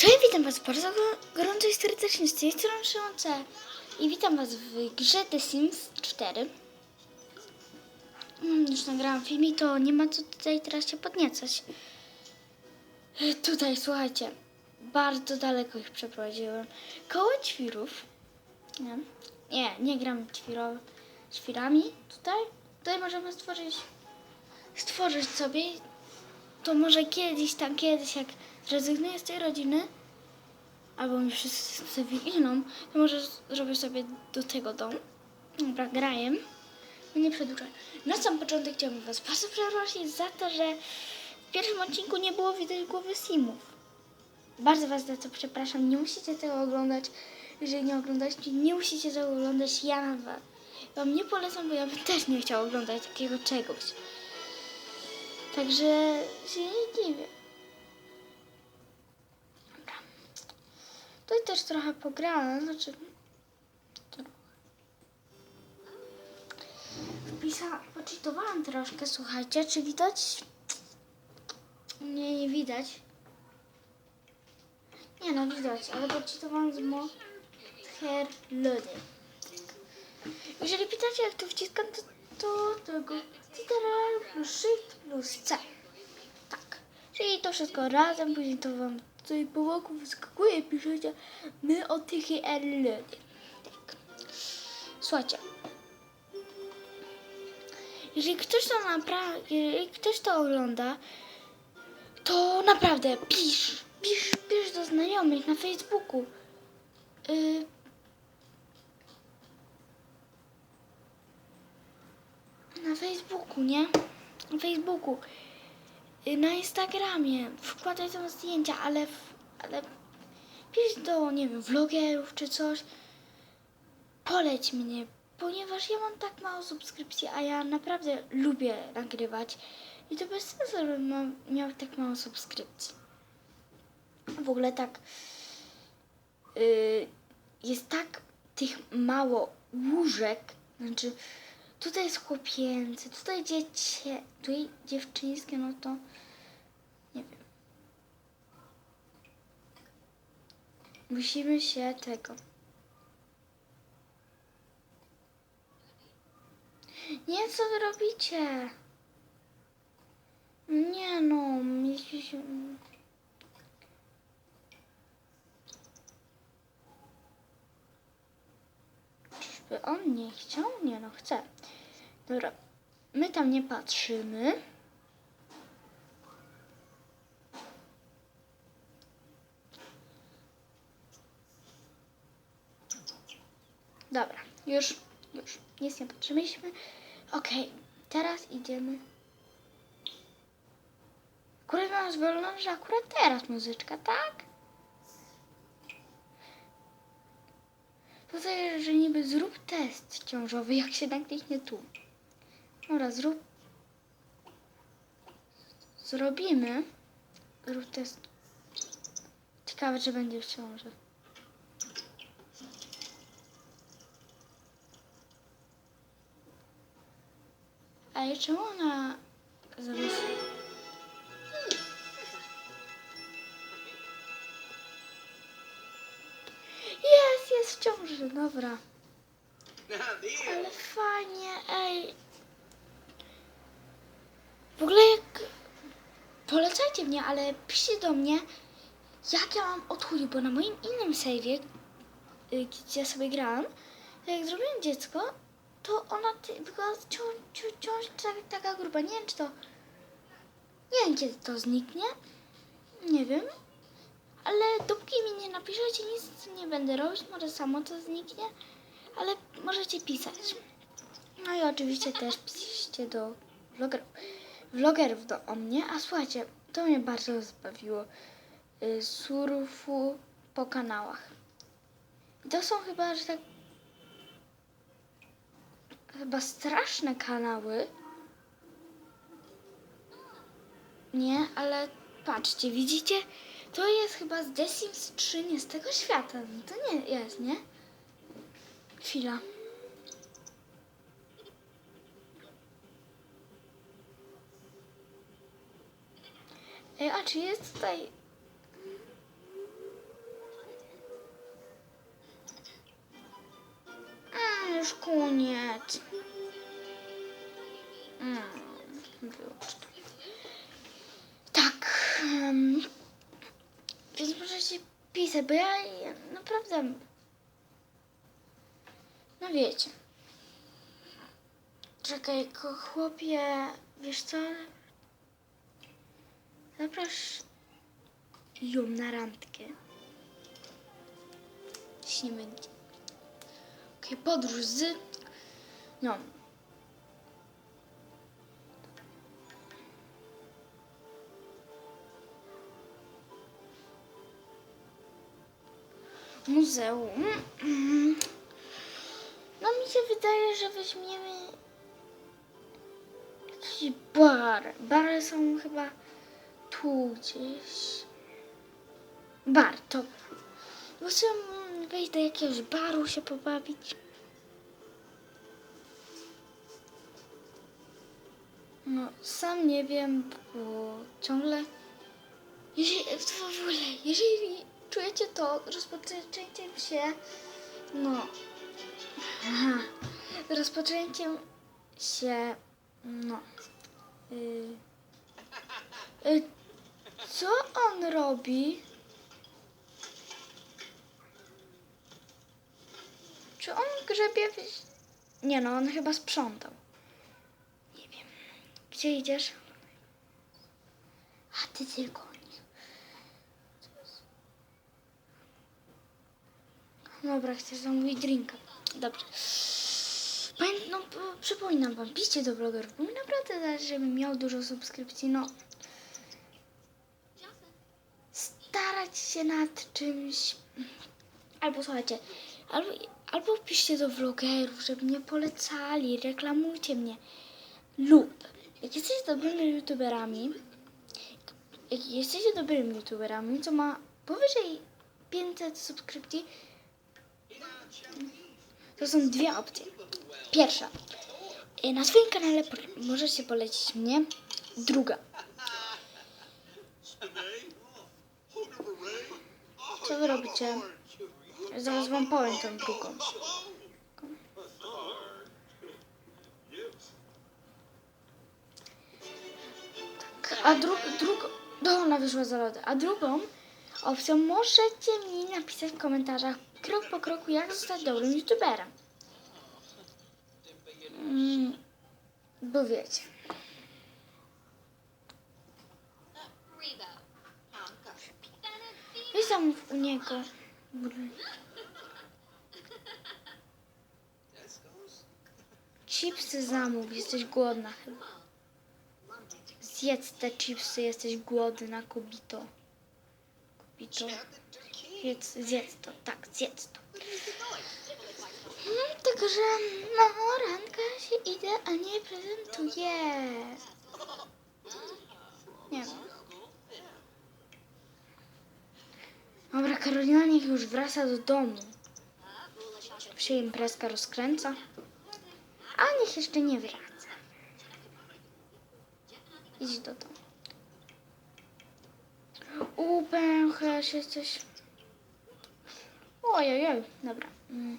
Cześć, witam was bardzo go- gorąco i serdecznie z tej strony Szymon. I witam was w grze The Sims 4. Mm, Już nagrałam film i to nie ma co tutaj teraz się podniecać. E, Tutaj, słuchajcie, bardzo daleko ich przeprowadziłem. Koło ćwirów. Nie, nie, nie gram ćwiro, ćwirami. Tutaj, tutaj możemy stworzyć, stworzyć sobie to może kiedyś, tam kiedyś, jak zrezygnuję z tej rodziny, albo mi wszyscy wyginą, to może zrobię sobie do tego dom. Dobra, graję. No Nie przedłużę. Na sam początek chciałbym Was bardzo przeprosić za to, że w pierwszym odcinku nie było widać głowy Simów. Bardzo Was za to przepraszam. Nie musicie tego oglądać. Jeżeli nie oglądacie, nie musicie tego oglądać. Ja na was. Wam nie polecam, bo ja bym też nie chciała oglądać takiego czegoś. Także się nie dziwię. Tutaj też trochę pograłem, znaczy... Wpisałam, poczytowałam troszkę, słuchajcie, czy widać? Nie, nie widać. Nie no, widać, ale poczytowałam z Moher Lody. Jeżeli pytacie, jak to wciskam, to, to tego Ctrl plus Shift plus C. Tak. Czyli to wszystko razem, później to wam tutaj po boku wyskakuje, piszecie my o tych Lody. Tak. Słuchajcie. Jeżeli ktoś to jeżeli ktoś to ogląda, to naprawdę pisz, pisz, pisz do znajomych na Facebooku. Y, na Facebooku, nie? Na Facebooku. Y, Na Instagramie. Wkładaj tam zdjęcia, ale, ale pisz do, nie wiem, vlogerów czy coś. Poleć mnie, ponieważ ja mam tak mało subskrypcji, a ja naprawdę lubię nagrywać. I to bez sensu, żebym ma- miał tak mało subskrypcji. W ogóle tak y, jest tak tych mało łóżek, znaczy tutaj jest chłopięcy, tutaj dziecię, tutaj dziewczyńskie, no to nie wiem. Musimy się tego. Nie, co wy robicie? Nie no, jeśli się... On nie chciał? Nie no, chce. Dobra, my tam nie patrzymy. Dobra, już, już, nic nie patrzyliśmy. Okej, teraz idziemy. Akurat mam zwolone, że akurat teraz muzyczka, tak? Tutaj, że niby zrób test ciążowy, jak się nakliknie tu. Dobra, zrób. Zrobimy. Zrób test. Ciekawe, czy będzie w ciąży. A czemu ona? Ciąży, dobra. Ale fajnie, ej. W ogóle jak... Polecajcie mnie, ale piszcie do mnie, jak ja mam odchudzić, bo na moim innym save'ie, y, gdzie ja sobie grałam, jak zrobiłem dziecko, to ona była ciąż, ciąż, ciąż tak, taka gruba. Nie wiem, czy to... Nie wiem, kiedy to zniknie. Nie wiem. Ale dopóki mi nie napiszecie, nic nie będę robić. Może samo to zniknie. Ale możecie pisać. No i oczywiście też piszcie do vlogerów, vlogerów do o mnie. A słuchajcie, to mnie bardzo zbawiło. Y, surfu po kanałach. I to są chyba, że tak chyba straszne kanały. Nie, ale patrzcie, widzicie? To jest chyba z The Sims 3, nie z tego świata. No to nie jest, nie? Chwila. Ej, a czy jest tutaj... A, już koniec. Pisać, bo ja ja naprawdę. No wiecie. Czekaj, ko- chłopie, wiesz co? Zaprasz ją na randkę. Jeśli nie będzie. Okej, podróż z... No. Muzeum. No mi się wydaje, że weźmiemy jakiś bar. Bary są chyba tu gdzieś. Bar, to. Bo wejść do jakiegoś baru się pobawić. No, sam nie wiem, bo ciągle. Jeżeli, w ogóle, jeżeli czujecie to, rozpoczęciem się. No. Aha. Rozpoczęciem się. No. Y, y, co on robi? Czy on grzebie w... Nie no, on chyba sprzątał. Nie wiem. Gdzie idziesz? A ty tylko nie. Dobra, chcesz zamówić drinka. Dobrze. Pamię- no, przypominam wam, piszcie do blogerów, bo mi naprawdę zależy, żebym miał dużo subskrypcji. No, starać się nad czymś. Albo słuchajcie, albo, albo piszcie do vlogerów, żeby mnie polecali, reklamujcie mnie. Lub jak jesteście dobrymi youtuberami, jak jesteście dobrymi youtuberami, co ma powyżej 500 subskrypcji, to są dwie opcje. Pierwsza. y, Na swoim kanale możecie polecić mnie. Druga. Co wy robicie? Zaraz wam powiem tą drugą. Tak, a dru drugą... No, ona wyszła za lody. A drugą opcją możecie mi napisać w komentarzach krok po kroku, jak zostać dobrym youtuberem. Mm, bo wiecie. Zamów u niego. Chipsy zamów, jesteś głodna chyba. Zjedz te chipsy, jesteś głodna, kobito. Kobito. Zjedz, zjedz to, tak, zjedz to. Hmm, Także no, ranka się idealnie prezentuje. Nie no. Dobra, Karolina niech już wraca do domu. Się imprezka rozkręca. A niech jeszcze nie wraca. Idź do domu. Upęchasz jesteś. Ojej, dobra. Mm.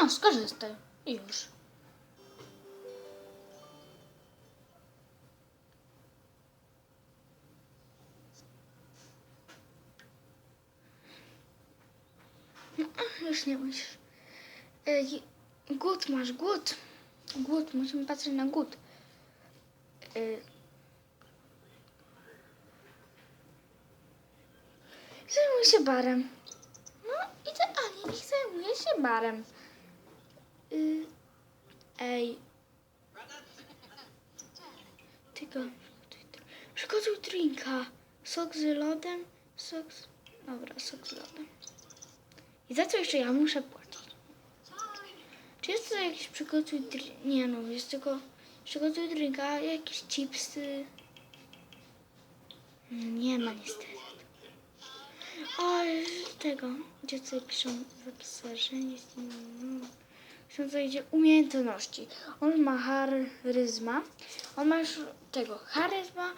No, skorzystaj. Już. No, już nie musisz. Ej, głód masz, głód. Głód, musimy patrzeć na głód. Ej. Zajmuj się barem. No, idealnie, niech zajmuje się barem. Y, ej. Tylko przygotuj drinka. Sok z lodem, sok z... Dobra, sok z lodem. I za co jeszcze ja muszę płacić? Czy jest to jakiś przygotuj drinka? Nie no, jest tylko przygotuj drinka, jakieś chipsy. Nie ma niestety. O, tego, gdzie tutaj piszą wyposażenie, no, są tutaj gdzie umiejętności. On ma charyzma, on ma już tego, charyzma,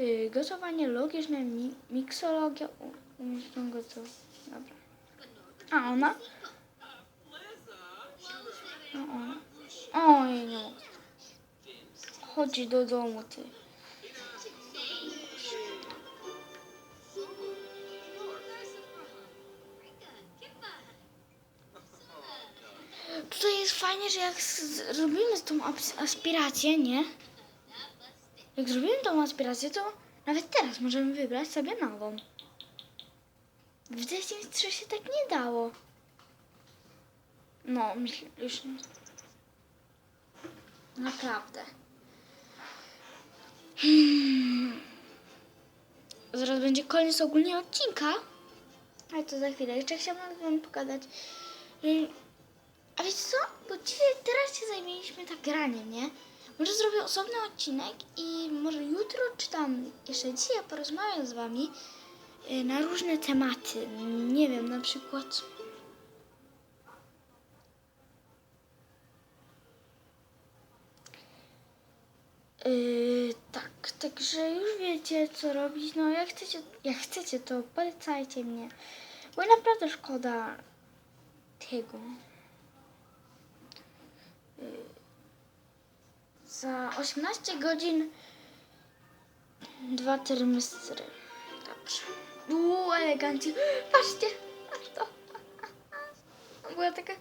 y, gotowanie logiczne, mi, miksologia, u- umiejętność gotowania, dobra. A ona? No on. Oj, nie mogę. Chodź do domu, ty. Zrobimy tą aspirację, nie? Jak zrobimy tą aspirację, to nawet teraz możemy wybrać sobie nową. W 3 się tak nie dało. No, myślę, już. Naprawdę. Hmm. Zaraz będzie koniec ogólnie odcinka. Ale to za chwilę. Jeszcze chciałabym wam pogadać. że- A wiecie co? Bo zajmieliśmy tak graniem, nie? Może zrobię osobny odcinek i może jutro, czy tam jeszcze dzisiaj porozmawiam z wami y, na różne tematy. Nie wiem, na przykład... Yy, tak, także już wiecie co robić. No jak chcecie, jak chcecie to polecajcie mnie. Bo naprawdę szkoda tego. Yy, za 18 godzin dwa termystry. Dobrze. Uuu, elegancji. Patrzcie, patrz to. Była taka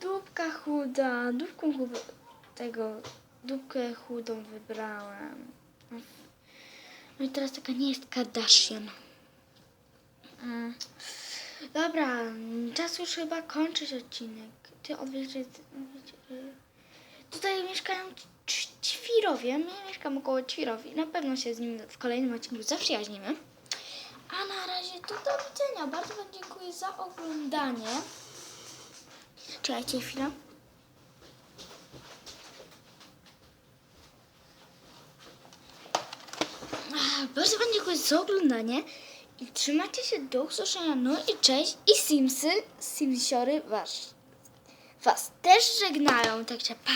dupka chuda. Dupką tego dupkę chudą wybrałem. No i teraz taka nie jest Kardashian. Mm. Dobra, czas już chyba kończyć odcinek. Ty odwiesz, że... Tutaj mieszkają ćwirowie. My mieszkamy około ćwirowi. Na pewno się z nim w kolejnym odcinku zaprzyjaźnimy. A na razie to do widzenia. Bardzo Wam dziękuję za oglądanie. Czekajcie chwilę. Bardzo Wam dziękuję za oglądanie i trzymajcie się do usłyszenia. No i cześć i Simsy, Simsiory was, was też żegnają, także pa!